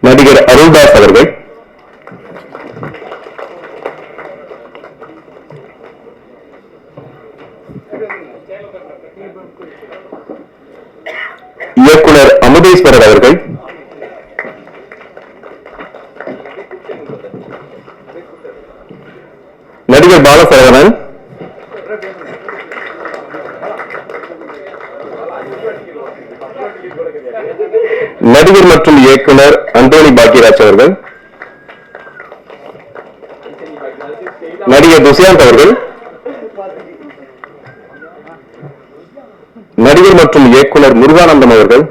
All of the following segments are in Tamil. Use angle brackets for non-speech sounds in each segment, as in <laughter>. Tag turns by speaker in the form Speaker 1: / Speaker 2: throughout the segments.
Speaker 1: நடிகர் அருள்தாஸ் அவர்கள். இயக்குனர் அமுதேஸ்வரர் அவர்கள். நடிகர் பாலசரவணன். நடிகர் மற்றும் இயக்குனர் அந்தோனி பாக்யராஜ் அவர்கள் நடிகர் துஷ்யந்த் அவர்கள் நடிகர் மற்றும் இயக்குனர் முருகானந்தம் அவர்கள்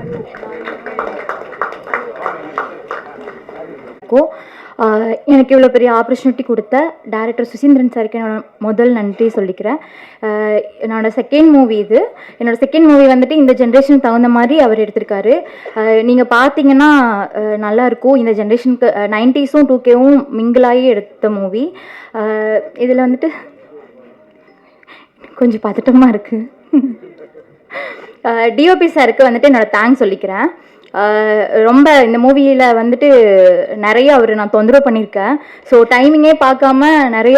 Speaker 2: எனக்கு இவ்வளோ பெரிய ஆப்பர்ச்சுனிட்டி கொடுத்த டேரக்டர் சுசீந்திரன் சாருக்கு என்னோட முதல் நன்றி சொல்லிக்கிறேன். என்னோடய செகண்ட் மூவி இது. என்னோட செகண்ட் மூவி வந்துட்டு இந்த ஜென்ரேஷனுக்கு தகுந்த மாதிரி அவர் எடுத்திருக்காரு. நீங்கள் பார்த்தீங்கன்னா நல்லாயிருக்கும் இந்த ஜென்ரேஷனுக்கு நைன்டிஸும் டூ கேவும் மிங்கிளாகி எடுத்த மூவி இதில் வந்துட்டு கொஞ்சம் பதட்டமாக இருக்குது டிஓபி சாருக்கு வந்துட்டு என்னோடய தேங்க்ஸ் சொல்லிக்கிறேன். ரொம்ப இந்த மூவியில் வந்துட்டு நிறைய அவர் நான் தொந்தரவு பண்ணியிருக்கேன். ஸோ டைமிங்கே பார்க்காம நிறைய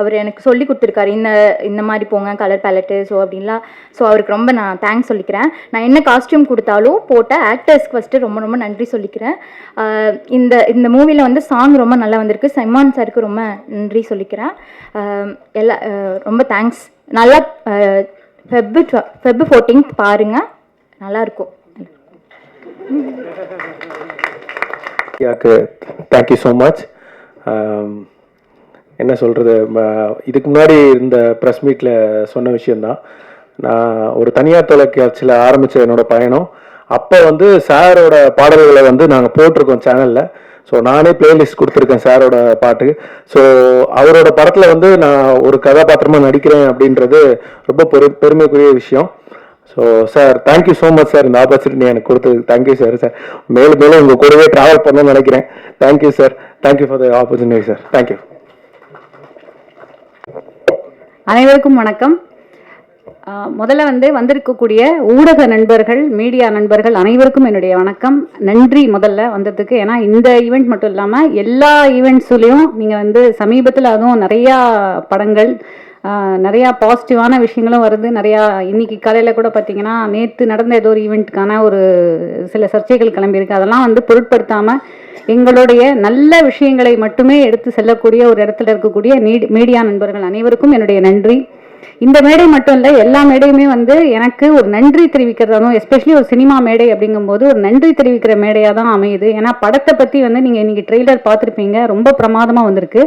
Speaker 2: அவர் எனக்கு சொல்லி கொடுத்துருக்காரு. இந்த இந்த மாதிரி போங்க கலர் பேலட்டு ஸோ அப்படின்லாம். ஸோ அவருக்கு ரொம்ப நான் தேங்க்ஸ் சொல்லிக்கிறேன். நான் என்ன காஸ்டியூம் கொடுத்தாலும் போட்ட ஆக்டர்ஸ்க்கு ஃபஸ்ட்டு ரொம்ப ரொம்ப நன்றி சொல்லிக்கிறேன். இந்த இந்த மூவியில் வந்து சாங் ரொம்ப நல்லா வந்திருக்கு. சைமான் சாருக்கு ரொம்ப நன்றி சொல்லிக்கிறேன். எல்லா ரொம்ப தேங்க்ஸ் நல்லா ஃபெப்பு ஃபெப்பு ஃபோர்டீன்த் பாருங்கள் நல்லாயிருக்கும்
Speaker 3: யாக்கு தேங்க்யூ ஸோ மச் என்ன சொல்கிறது இதுக்கு முன்னாடி இந்த ப்ரெஸ் மீட்டில் சொன்ன விஷயந்தான் நான் ஒரு தனியார் தொலைக்காட்சியில் ஆரம்பித்த என்னோடய பயணம். அப்போ வந்து சாரோட பாடல்களை வந்து நாங்கள் போட்டிருக்கோம் சேனலில் ஸோ நானே பிளேலிஸ்ட் கொடுத்துருக்கேன் சாரோட பாட்டு. ஸோ அவரோட படத்தில் வந்து நான் ஒரு கதாபாத்திரமாக நடிக்கிறேன் அப்படின்றது ரொம்ப பெரு பெருமைக்குரிய விஷயம். So sir thank you so much sir இந்த ஆப்பர்ச்சுனிட்டி எனக்கு கொடுத்ததுக்கு. தேங்க்யூ சார் சார் மேலும் மேலும் உங்கள் கூடவே ட்ராவல் பண்ணணும்னு நினைக்கிறேன். Thank you sir thank you for the opportunity sir thank you
Speaker 4: அனைவருக்கும் வணக்கம். முதல்ல வந்து வந்திருக்கக்கூடிய ஊடக நண்பர்கள் மீடியா நண்பர்கள் அனைவருக்கும் என்னுடைய வணக்கம். நன்றி முதல்ல வந்ததுக்கு. ஏன்னா இந்த ஈவெண்ட் மட்டும் இல்லாமல் எல்லா ஈவெண்ட்ஸுலேயும் நீங்கள் வந்து சமீபத்தில் அதுவும் நிறையா படங்கள் நிறையா பாசிட்டிவான விஷயங்களும் வருது. நிறையா இன்னைக்கு காலையில் கூட பார்த்தீங்கன்னா நேற்று நடந்த ஏதோ ஒரு ஈவெண்ட்டுக்கான ஒரு சில சர்ச்சைகள் கிளம்பியிருக்கு. அதெல்லாம் வந்து பொருட்படுத்தாமல் எங்களுடைய நல்ல விஷயங்களை மட்டுமே எடுத்து செல்லக்கூடிய ஒரு இடத்துல இருக்கக்கூடிய நீடி மீடியா நண்பர்கள் அனைவருக்கும் என்னுடைய நன்றி. இந்த மேடை மட்டும் இல்லை எல்லா மேடையுமே வந்து எனக்கு ஒரு நன்றி தெரிவிக்கிறதாலும் எஸ்பெஷலி ஒரு சினிமா மேடை அப்படிங்கும்போது ஒரு நன்றி தெரிவிக்கிற மேடையாக தான் அமையுது. ஏன்னா படத்தை பற்றி வந்து நீங்கள் இன்றைக்கி ட்ரெய்லர் பார்த்துருப்பீங்க. ரொம்ப பிரமாதமாக வந்திருக்கு.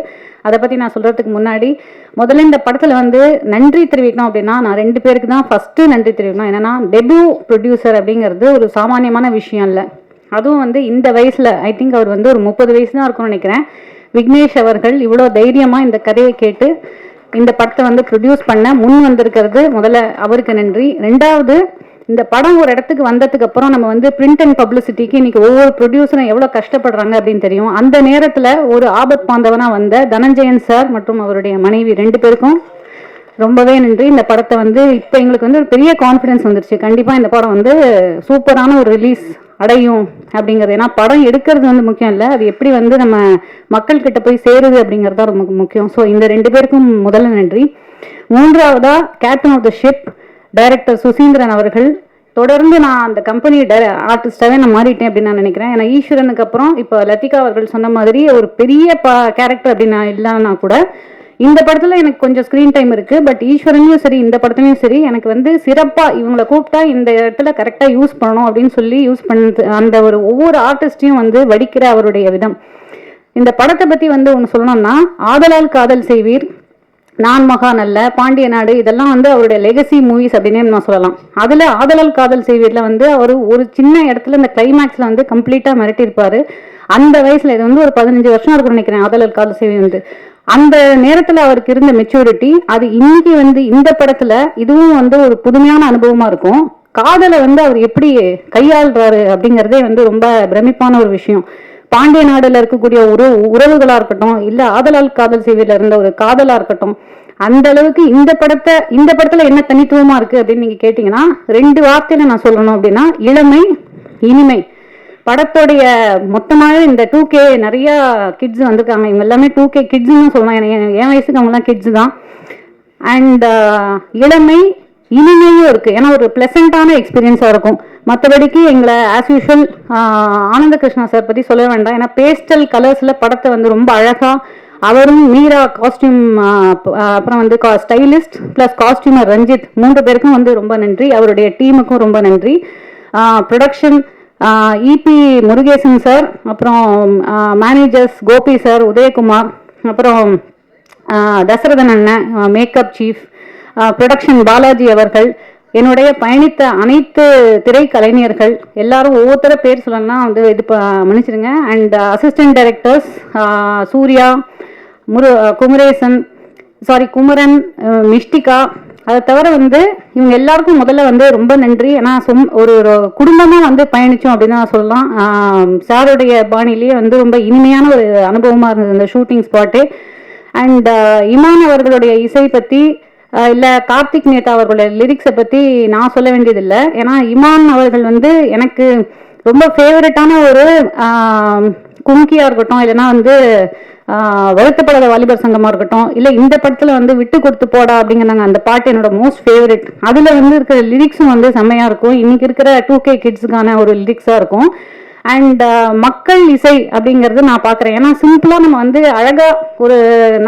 Speaker 4: அதை பற்றி நான் சொல்கிறதுக்கு முன்னாடி முதல்ல இந்த படத்தில் வந்து நன்றி தெரிவிக்கணும் அப்படின்னா நான் ரெண்டு பேருக்கு தான் ஃபஸ்ட்டு நன்றி தெரிவிக்கணும். என்னென்னா டெபியூ ப்ரொடியூசர் அப்படிங்கிறது ஒரு சாமானியமான விஷயம் இல்லை. அதுவும் வந்து இந்த வயசில் ஐ திங்க் அவர் வந்து ஒரு முப்பது வயசு தான் இருக்கும்னு நினைக்கிறேன். விக்னேஷ் அவர்கள் இவ்வளோ தைரியமாக இந்த கதையை கேட்டு இந்த படத்தை வந்து ப்ரொடியூஸ் பண்ண முன் வந்திருக்கிறது முதல்ல அவருக்கு நன்றி. ரெண்டாவது இந்த படம் ஒரு இடத்துக்கு வந்ததுக்கு அப்புறம் நம்ம வந்து பிரிண்ட் அண்ட் பப்ளிசிட்டிக்கு இன்னைக்கு ஒவ்வொரு ப்ரொடியூசரும் எவ்வளோ கஷ்டப்படுறாங்க அப்படின்னு தெரியும். அந்த நேரத்தில் ஒரு ஆபத் பாந்தவனா வந்த தனஞ்சயன் சார் மற்றும் அவருடைய மனைவி ரெண்டு பேருக்கும் ரொம்பவே நன்றி. இந்த படத்தை வந்து இப்போ எங்களுக்கு வந்து ஒரு பெரிய கான்ஃபிடன்ஸ் வந்துருச்சு. கண்டிப்பாக இந்த படம் வந்து சூப்பரான ஒரு ரிலீஸ் அடையும் அப்படிங்கிறது. ஏன்னா படம் எடுக்கிறது வந்து முக்கியம் இல்லை. அது எப்படி வந்து நம்ம மக்கள்கிட்ட போய் சேருது அப்படிங்கிறது தான் ரொம்ப முக்கியம். ஸோ இந்த ரெண்டு பேருக்கும் முதல்ல நன்றி. மூன்றாவதா captain of the ship director Suseenthiran அவர்கள் தொடர்ந்து நான் அந்த கம்பெனி ஆர்டிஸ்டாகவே நான் மாறிட்டேன் அப்படின்னு நான் நினைக்கிறேன். ஏன்னா ஈஸ்வரனுக்கு அப்புறம் இப்போ லத்திகா அவர்கள் சொன்ன மாதிரி ஒரு பெரிய பா கேரக்டர் அப்படின்னு நான் இல்லைன்னா கூட இந்த படத்தில் எனக்கு கொஞ்சம் ஸ்க்ரீன் டைம் இருக்குது பட் ஈஸ்வரனையும் சரி இந்த படத்துலையும் சரி எனக்கு வந்து சிறப்பாக இவங்களை கூப்பிட்டா இந்த இடத்துல கரெக்டாக யூஸ் பண்ணணும் அப்படின்னு சொல்லி யூஸ் பண்ணது அந்த ஒரு ஒவ்வொரு ஆர்டிஸ்டையும் வந்து வடிக்கிற அவருடைய விதம். இந்த படத்தை பற்றி வந்து ஒன்று சொல்லணும்னா ஆதலால் காதல் செய்வீர் நான் மகான் அல்ல பாண்டிய நாடு இதெல்லாம் வந்து அவருடைய லெகசி மூவிஸ் அப்படின்னே நான் சொல்லலாம். அதில் ஆதலால் காதல் செய்வியில் வந்து அவர் ஒரு சின்ன இடத்துல இந்த கிளைமேக்ஸில் வந்து கம்ப்ளீட்டாக மிரட்டியிருப்பார். அந்த வயசில் இது வந்து ஒரு பதினஞ்சு வருஷம் இருக்கும்னு நினைக்கிறேன் ஆதலால் காதல் செய்வி வந்து. அந்த நேரத்தில் அவருக்கு இருந்த மெச்சூரிட்டி அது இன்னைக்கு வந்து இந்த படத்தில் இதுவும் வந்து ஒரு புதுமையான அனுபவமாக இருக்கும். காதலை வந்து அவர் எப்படி கையாளுறாரு அப்படிங்கிறதே வந்து ரொம்ப பிரமிப்பான ஒரு விஷயம். பாண்டிய நாடுல இருக்கக்கூடிய உறவு உறவுகளா இருக்கட்டும் இல்ல ஆதலால் காதல் சேவையில இருந்த ஒரு காதலா இருக்கட்டும் அந்த அளவுக்கு இந்த படத்தை இந்த படத்துல என்ன தனித்துவமா இருக்கு அப்படின்னு நீங்க கேட்டீங்கன்னா ரெண்டு வார்த்தையில நான் சொல்லணும் அப்படின்னா இளமை இனிமை. படத்தோடைய மொத்தமாகவே இந்த டூ கே நிறைய கிட்ஸ் வந்திருக்காங்க. இவங்க எல்லாமே டூ கே கிட்ஸ்ன்னு சொல்லலாம். என் என் வயசுக்கு அவங்கலாம் கிட்ஸ் தான். அண்ட் இளமை இனிமையும் இருக்கு. ஏன்னா ஒரு பிளசண்டான எக்ஸ்பீரியன்ஸாக இருக்கும். மற்றபடிக்கு எங்களை ஆஸ் யூஷுவல் ஆனந்த கிருஷ்ணா சார் பற்றி சொல்ல வேண்டாம். ஏன்னா பேஸ்டல் கலர்ஸில் படத்தை வந்து ரொம்ப அழகாக அவரும் மீரா காஸ்டியூம் அப்புறம் வந்து கா ஸ்டைலிஸ்ட் ப்ளஸ் காஸ்டியூமர் ரஞ்சித் மூன்று பேருக்கும் வந்து ரொம்ப நன்றி. அவருடைய டீமுக்கும் ரொம்ப நன்றி. ப்ரொடக்ஷன் இபி முருகேசன் சார் அப்புறம் மேனேஜர்ஸ் கோபி சார் உதயகுமார் அப்புறம் தசரதன் அண்ணன் மேக்கப் சீஃப் ப்ரொடக்ஷன் பாலாஜி அவர்கள் என்னுடைய பயணித்த அனைத்து திரைக்கலைஞர்கள் எல்லாரும் ஒவ்வொருத்தர பேர் சொல்லணும்னா வந்து இது ப- மன்னிச்சிடுங்க அண்ட் அசிஸ்டன்ட் டைரக்டர்ஸ் சூர்யா முரு குமரேசன் சாரி குமரன் மிஸ்டிகா மிஷ்டிகா. அதை தவிர வந்து இவங்க எல்லாருக்கும் முதல்ல வந்து ரொம்ப நன்றி. ஏன்னா சொம் ஒரு ஒரு குடும்பமாக வந்து பயணித்தோம் அப்படின்னு நான் சொல்லலாம் சாருடைய பாணிலேயே வந்து ரொம்ப இனிமையான ஒரு அனுபவமாக இருந்தது இந்த ஷூட்டிங் ஸ்பாட்டு. அண்ட் இமான் அவர்களுடைய இசை பற்றி இல்லை கார்த்திக் நேதா அவர்களுடைய லிரிக்ஸை பற்றி நான் சொல்ல வேண்டியதில்லை. ஏன்னா இமான் அவர்கள் வந்து எனக்கு ரொம்ப ஃபேவரட்டான ஒரு கும்கியாக இருக்கட்டும் இல்லைன்னா வந்து வருத்தப்படாத வாலிபர் சங்கமாக இருக்கட்டும் இல்லை இந்த படத்தில் வந்து விட்டு கொடுத்து போடா அப்படிங்கிறாங்க அந்த பாட்டு என்னோட மோஸ்ட் ஃபேவரட் அதில் வந்து இருக்கிற லிரிக்ஸும் வந்து செம்மையாக இருக்கும். இன்னைக்கு இருக்கிற டூ கே கிட்ஸுக்கான ஒரு லிரிக்ஸாக இருக்கும். அண்ட் uh, மக்கள் இசை அப்படிங்கிறது நான் பார்க்குறேன். ஏன்னா சிம்பிளாக நம்ம வந்து அழகாக ஒரு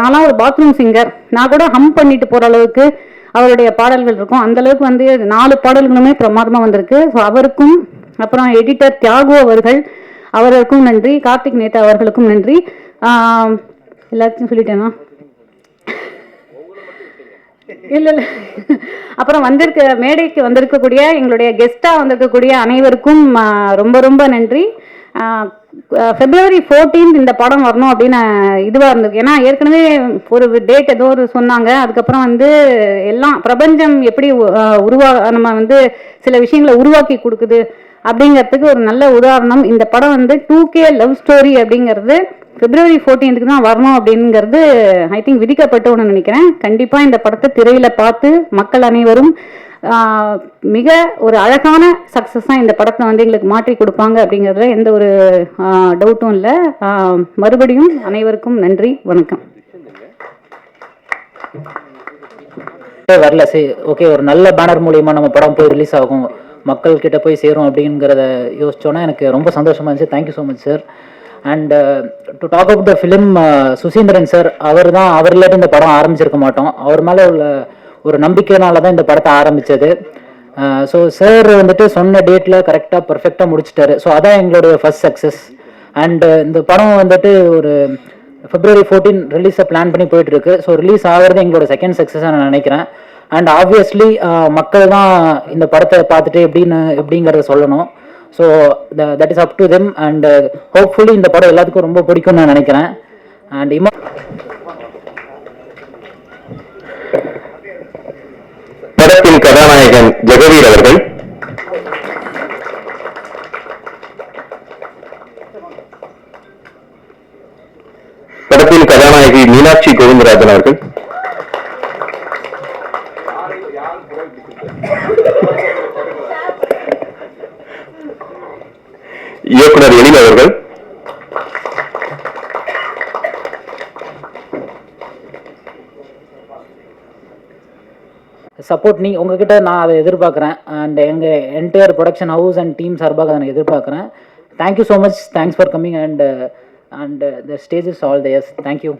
Speaker 4: நாளாக ஒரு பாத்ரூம் சிங்கர் நான் கூட ஹம் பண்ணிட்டு போகிற அளவுக்கு அவருடைய பாடல்கள் இருக்கும். அந்தளவுக்கு வந்து நாலு பாடல்களுமே பிரமாதமாக வந்திருக்கு. ஸோ அவருக்கும் அப்புறம் எடிட்டர் தியாகு அவர்கள் அவருக்கும் நன்றி. கார்த்திக் நேதா அவர்களுக்கும் நன்றி. எல்லாத்தையும் சொல்லிட்டேனா? இல்லை இல்லை அப்புறம் வந்திருக்க மேடைக்கு வந்திருக்கக்கூடிய எங்களுடைய கெஸ்ட்டாக வந்திருக்கக்கூடிய அனைவருக்கும் ரொம்ப ரொம்ப நன்றி. ஃபெப்ரவரி பிப்ரவரி 14th இந்த படம் வரணும் அப்படின்னு இதுவாக இருந்தது ஏன்னா ஏற்கனவே ஒரு டேட் ஏதோ ஒரு சொன்னாங்க. அதுக்கப்புறம் வந்து எல்லாம் பிரபஞ்சம் எப்படி உருவா நம்ம வந்து சில விஷயங்களை உருவாக்கி கொடுக்குது அப்படிங்கிறதுக்கு ஒரு நல்ல உதாரணம். இந்த படம் வந்து டூ கே லவ் ஸ்டோரி அப்படிங்கிறது பிப்ரவரி 14th தான் வரணும் அப்படிங்கிறது ஐ திங்க் விதிக்கப்பட்ட ஒன்று நினைக்கிறேன். கண்டிப்பாக இந்த படத்தை திரையில் பார்த்து மக்கள் அனைவரும் மிக ஒரு அழகான சக்ஸஸாக இந்த படத்தை வந்து எங்களுக்கு மாற்றி கொடுப்பாங்க அப்படிங்கிறதுல எந்த ஒரு டவுட்டும் இல்லை. மறுபடியும் அனைவருக்கும் நன்றி வணக்கம்.
Speaker 5: வரல சரி ஓகே ஒரு நல்ல பேனர் மூலியமா நம்ம படம் போய் ரிலீஸ் ஆகும். மக்கள் கிட்ட போய் சேரும் அப்படிங்கிறத யோசிச்சோன்னா எனக்கு ரொம்ப சந்தோஷமா இருந்துச்சு. Thank you so much sir and to talk up the film Suseenthiran sir அவர் தான் அவர் இல்லாட்டி இந்த படம் ஆரம்பிச்சிருக்க மாட்டோம். அவர் மேலே உள்ள ஒரு நம்பிக்கையினால தான் இந்த படத்தை ஆரம்பித்தது ஸோ uh, சார் வந்துட்டு சொன்ன டேட்டில் கரெக்டாக பர்ஃபெக்டாக முடிச்சிட்டாரு. ஸோ அதான் எங்களுடைய ஃபர்ஸ்ட் சக்ஸஸ் அண்டு இந்த படம் வந்துட்டு ஒரு ஃபிப்ரவரி ஃபோர்டீன் ரிலீஸை பிளான் பண்ணி போயிட்டுருக்கு. ஸோ ரிலீஸ் ஆகிறது எங்களோட செகண்ட் சக்ஸஸாக நான் நினைக்கிறேன். அண்ட் ஆப்வியஸ்லி uh, மக்கள் தான் இந்த படத்தை பார்த்துட்டு எப்படின்னு எப்படிங்கிறத சொல்லணும். So that is up to them and hopefully இந்த படம் எல்லாத்துக்கும் ரொம்ப பிடிக்கும்னு நான் நினைக்கிறேன். அண்ட் இமா
Speaker 1: படத்தின் கதாநாயகன் ஜெகவீர் அவர்கள். படத்தின் கதாநாயகி மீனாட்சி கோவிந்தராஜன் அவர்கள்.
Speaker 5: சப்போர்ட் நீ உங்ககிட்ட நான் அதை எதிர்பார்க்குறேன். அண்ட் எங்கள் entire production house and team சார்பாக அதை நான் எதிர்பார்க்குறேன். Thank you so much thanks for coming and and the stage is all theirs thank you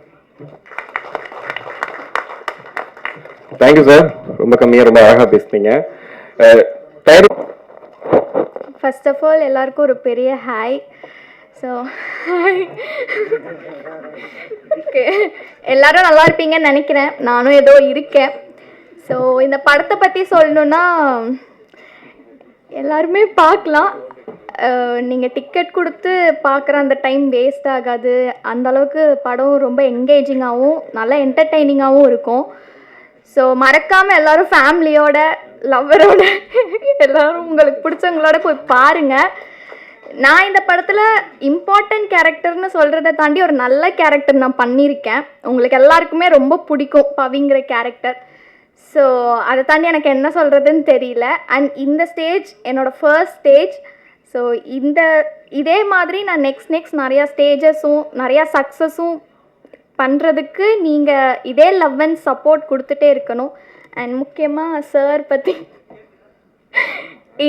Speaker 1: thank you sir ரொம்ப கம்மியா ரொம்ப அழகா பேசுனீங்க.
Speaker 6: ஃபர்ஸ்ட் ஆஃப் ஆல் எல்லாருக்கும் ஒரு பெரிய ஹாய் ஸோ ஓகே எல்லாரும் நல்லா இருப்பீங்கன்னு நினைக்கிறேன். நானும் ஏதோ இருக்கேன். ஸோ இந்த படத்தை பற்றி சொல்லணுன்னா எல்லாருமே பார்க்கலாம். நீங்கள் டிக்கெட் கொடுத்து பார்க்குற அந்த டைம் வேஸ்ட் ஆகாது. அந்த அளவுக்கு படம் ரொம்ப என்கேஜிங்காகவும் நல்லா என்டர்டெய்னிங்காகவும் இருக்கும். ஸோ மறக்காமல் எல்லோரும் ஃபேமிலியோட லவ்வரோட எல்லோரும் உங்களுக்கு பிடிச்சவங்களோட போய் பாருங்கள் நான் இந்த படத்தில் இம்பார்ட்டன்ட் கேரக்டர்னு சொல்கிறத தாண்டி ஒரு நல்ல கேரக்டர் நான் பண்ணியிருக்கேன். உங்களுக்கு எல்லாருக்குமே ரொம்ப பிடிக்கும் பவிங்கிற கேரக்டர் ஸோ அதை தாண்டி எனக்கு என்ன சொல்கிறதுன்னு தெரியல. அண்ட் இந்த ஸ்டேஜ் என்னோடய ஃபர்ஸ்ட் ஸ்டேஜ் ஸோ இந்த இதே மாதிரி நான் நெக்ஸ்ட் நெக்ஸ்ட் நிறையா ஸ்டேஜஸும் நிறையா சக்ஸஸும் பண்ணுறதுக்கு நீங்கள் இதே லவ் அண்ட் சப்போர்ட் கொடுத்துட்டே இருக்கணும். அண்ட் முக்கியமாக சார் பற்றி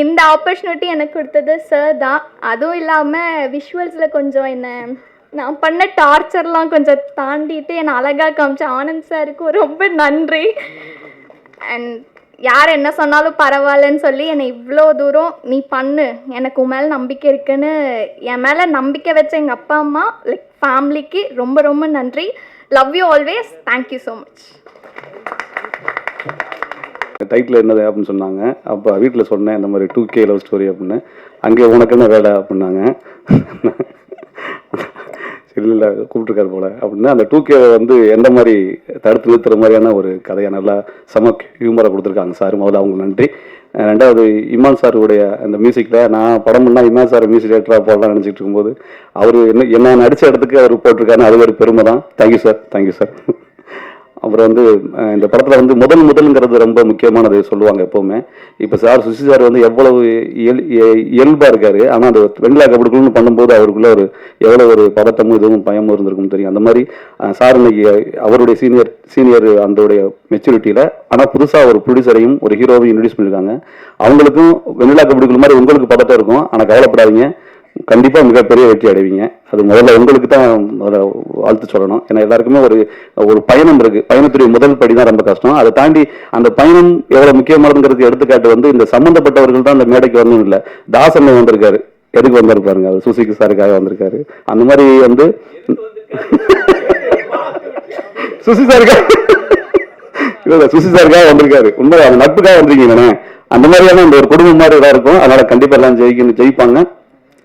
Speaker 6: இந்த ஆப்பர்ச்சுனிட்டி எனக்கு கொடுத்தது சார் தான். அதுவும் இல்லாமல் விஷுவல்ஸில் கொஞ்சம் என்ன நான் பண்ண டார்ச்சர்லாம் கொஞ்சம் தாண்டிட்டு என்னை அழகாக காமிச்ச ஆனந்த் சாருக்கு ரொம்ப நன்றி. அண்ட் யார் என்ன சொன்னாலும் பரவாயில்லன்னு சொல்லி என்னை இவ்வளோ தூரம் நீ பண்ணு. எனக்கு உன் மேலே நம்பிக்கை இருக்குன்னு என் மேலே நம்பிக்கை வச்ச எங்கள் அப்பா அம்மா லைக் ஃபேமிலிக்கு ரொம்ப ரொம்ப நன்றி. Love you always thank you so much
Speaker 7: title என்னது அப்படின்னு சொன்னாங்க. அப்போ வீட்டில் சொன்னேன் இந்த மாதிரி டூ கே லவ் ஸ்டோரி அப்படின்னு. அங்கே உனக்கு என்ன வேலை அப்படின்னாங்க. இல்லை கூப்பிட்டுருக்காரு போல. அப்படின்னு அந்த டூ கே வந்து எந்த மாதிரி தடுத்து நிறுத்துற மாதிரியான ஒரு கதையை? நல்லா செம ஹியூமரை கொடுத்துருக்காங்க சார். முதல்ல அவங்களுக்கு நன்றி. ரெண்டாவது இமான் சாருடைய அந்த மியூசிக்கில் நான் படம் பண்ணால் இமான் சார் மியூசிக் டேரக்டராக போடலாம் நினச்சிட்டு இருக்கும்போது அவர் என்ன என்ன நடித்த இடத்துக்கு அவர் போட்டிருக்காருன்னு அது ஒரு பெருமை தான் தேங்க்யூ சார் தேங்க்யூ சார் அப்புறம் வந்து இந்த படத்தில் வந்து முதல் முதல்ங்கிறது ரொம்ப முக்கியமானது சொல்லுவாங்க எப்போவுமே. இப்போ சார் சுசி சார் வந்து எவ்வளவு இயல் இய- இருக்காரு. ஆனால் அந்த வெண்ணிலா கபடுக்குள்னு பண்ணும்போது அவருக்குள்ள ஒரு எவ்வளோ ஒரு பதட்டமும் இதுவும் பயமும் இருந்திருக்கும் தெரியும். அந்த மாதிரி சார் இன்னைக்கு அவருடைய சீனியர் சீனியர் அந்தோடைய மெச்சூரிட்டியில் ஆனால் புதுசாக ஒரு ப்ரொடியூசரையும் ஒரு ஹீரோவையும் இன்ட்ரடியூஸ் பண்ணியிருக்காங்க அவங்களுக்கும் வெண்ணிலா கபடிக்குள் மாதிரி உங்களுக்கு பதட்டம் இருக்கும். ஆனால் கவலைப்படாதீங்க. கண்டிப்பாக மிகப்பெரிய வெற்றி அடைவீங்க. அது முதல்ல உங்களுக்கு தான் முதல்ல வாழ்த்து சொல்லணும். ஏன்னா எல்லாருக்குமே ஒரு ஒரு பயணம் இருக்குது பயணத்துடைய முதல் படி தான் ரொம்ப கஷ்டம். அதை தாண்டி அந்த பயணம் எவ்வளோ முக்கியமானதுங்கிறது எடுத்துக்காட்டு வந்து இந்த சம்மந்தப்பட்டவர்கள் தான் அந்த மேடைக்கு வரணும் இல்லை. தாசன் வந்திருக்காரு. எதுக்கு வந்திருப்பாருங்க பாருங்க. அவர் சுசிக்கு சாருக்காக வந்திருக்காரு. அந்த மாதிரி வந்து <laughs> சுசி சாருக்காக <laughs> இல்லை சுசி சாருக்காக வந்திருக்காரு. உண்மை அந்த நட்புக்காக வந்திருக்கீங்க அந்த மாதிரியான இந்த ஒரு குடும்பம் மாதிரி இதாக இருக்கும். அதனால கண்டிப்பாக எல்லாம் ஜெயிக்கணும் ஜெயிப்பாங்க.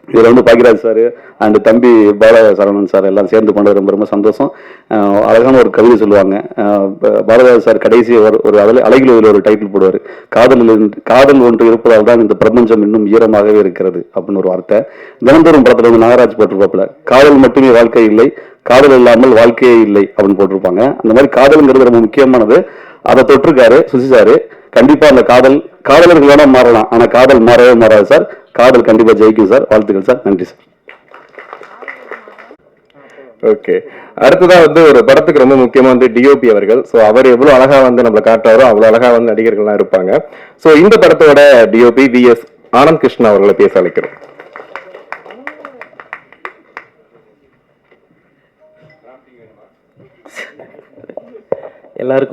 Speaker 7: இதில் வந்து பாக்கிராஜ் சார் அண்டு தம்பி பால சரவணன் சார் எல்லாம் சேர்ந்து பண்ணது ரொம்ப ரொம்ப சந்தோஷம். அழகான ஒரு கவிதை சொல்லுவாங்க. அஹ் ப- சார் கடைசி ஒரு ஒரு அதில் அழகில் ஒரு டைட்டில் போடுவார். காதலில் காதல் ஒன்று இருப்பதால் தான் இந்த பிரபஞ்சம் இன்னும் ஈரமாகவே இருக்கிறது அப்படின்னு ஒரு வார்த்தை. தினந்தோறும் படத்தில் வந்து நாகராஜ் போட்டிருப்பாப்புல. காதல் மட்டுமே வாழ்க்கை இல்லை காதல் இல்லாமல் வாழ்க்கையே இல்லை அப்படின்னு போட்டிருப்பாங்க. அந்த மாதிரி காதலுங்கிறது ரொம்ப முக்கியமானது. அதை தொட்டிருக்காரு சுசி சாரு கண்டிப்பா அந்த காதல் காதலர்கள் வேணா மாறலாம். ஆனா காதல் மாறவே மாறாது சார். காதல் கண்டிப்பா ஜெயிக்கும் சார். வாழ்த்துக்கள் சார். நன்றி சார்.
Speaker 1: ஓகே. அடுத்ததா வந்து ஒரு படத்துக்கு ரொம்ப முக்கியமா வந்து டிஓபி அவர்கள். ஸோ அவர் எவ்வளவு அழகா வந்து நம்மளை காட்டுறாரோ அவ்வளவு அழகா வந்து நடிகர்கள்லாம் இருப்பாங்க. ஸோ இந்த படத்தோட DOP V S Anand Krishna அவர்களை பேச அழைக்கிறோம்.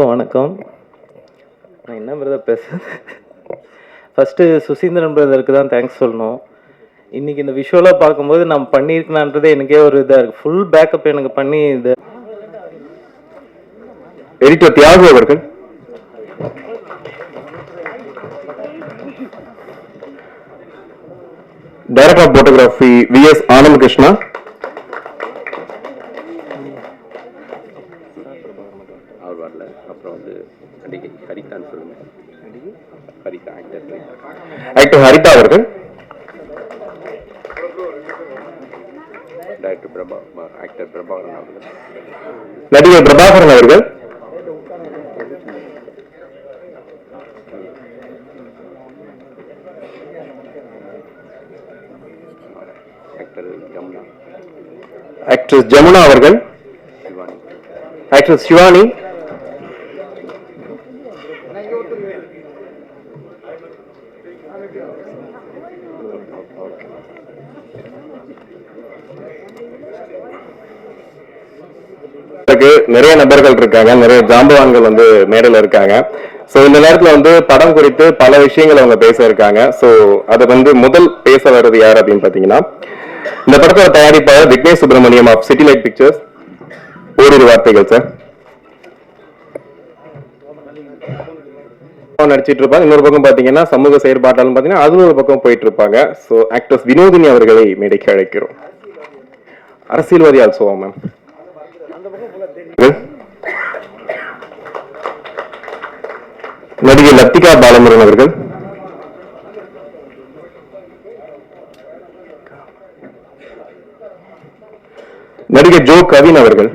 Speaker 8: எல்லாருக்கும் வணக்கம். நான் என்ன பிரதர் பேச ஃபஸ்ட்டு சுசீந்திரன் பிரதருக்கு தான் தேங்க்ஸ் சொல்லணும். இன்னைக்கு இந்த விஷுவலாக பார்க்கும்போது நான் பண்ணியிருக்கலான்றதே எனக்கே ஒரு இதாக இருக்குது ஃபுல் பேக்கப் எனக்கு பண்ணி இது.
Speaker 1: எடிட்டர் தியாகு அவர்கள். Director of photography V S Anand Krishna
Speaker 7: Prabha Prabhakaran அவர்கள்.
Speaker 1: நடிகர் பிரபாகரன் அவர்கள். ஆக்ட்ரஸ் ஜமுனா அவர்கள். ஆக்ட்ரஸ் சிவானி நிறைய நபர்கள் இருக்காங்க. நிறைய ஜாம்பவான்கள் வந்து மேடையில் இருக்காங்க. ஸோ இந்த நேரத்தில் வந்து படம் குறித்து பல விஷயங்கள் அவங்க பேச இருக்காங்க. ஸோ அதை வந்து முதல் பேச வர்றது யார் அப்படின்னு பார்த்தீங்கன்னா இந்த படத்தோட தயாரிப்பாளர் Vignesh Subramaniam of City Light Pictures ஓரிரு வார்த்தைகள் சார் நடிச்சிட்டு இருப்பாங்க. இன்னொரு பக்கம் பாத்தீங்கன்னா சமூக செயற்பாட்டாலும் பாத்தீங்கன்னா அது ஒரு பக்கம் போயிட்டு இருப்பாங்க. ஸோ ஆக்டர்ஸ் வினோதினி அவர்களை மேடைக்கு அழைக்கிறோம். அரசியல்வாதி ஆல்சோவா மேம் நடிகை லத்திகா பாலமுருகன் அவர்கள். நடிகை ஜோ கவின் அவர்கள்.